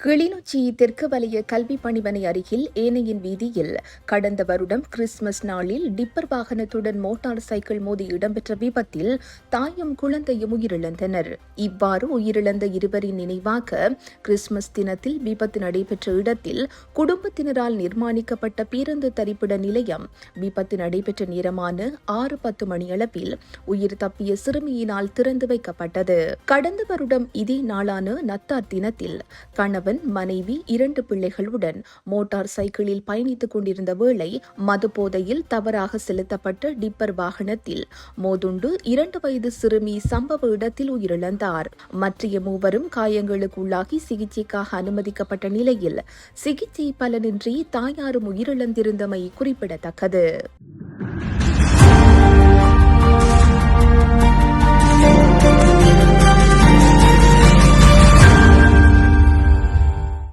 கிளிநொச்சி தெற்கு வலய கல்வி பணிமனை அருகில் ஏனையின் வீதியில் கடந்த வருடம் கிறிஸ்துமஸ் நாளில் டிப்பர் வாகனத்துடன் மோட்டார் சைக்கிள் மோதி இடம்பெற்ற விபத்தில் தாயும் குழந்தையும் உயிரிழந்தனர். இவ்வாறு உயிரிழந்த இருவரின் நினைவாக கிறிஸ்துமஸ் தினத்தில் விபத்து நடைபெற்ற இடத்தில் குடும்பத்தினரால் நிர்மாணிக்கப்பட்ட பேருந்து தரிப்பிட நிலையம் விபத்து நடைபெற்ற நேரமான ஆறு பத்து மணியளவில் உயிர் தப்பிய சிறுமியினால் திறந்து வைக்கப்பட்டது. கடந்த வருடம் இதே நாளான நத்தார் தினத்தில் கணவர் கணவன் மனைவி இரண்டு பிள்ளைகளுடன் மோட்டார் சைக்கிளில் பயணித்துக் கொண்டிருந்த வேளை மது போதையில் தவறாக செலுத்தப்பட்ட டிப்பர் வாகனத்தில் மோதுண்டு இரண்டு வயது சிறுமி சம்பவ இடத்தில் உயிரிழந்தார். மற்றைய மூவரும் காயங்களுக்குள்ளாகி சிகிச்சைக்காக அனுமதிக்கப்பட்ட நிலையில் சிகிச்சை பலனின்றி தாயாரும் உயிரிழந்திருந்தமை குறிப்பிடத்தக்கது.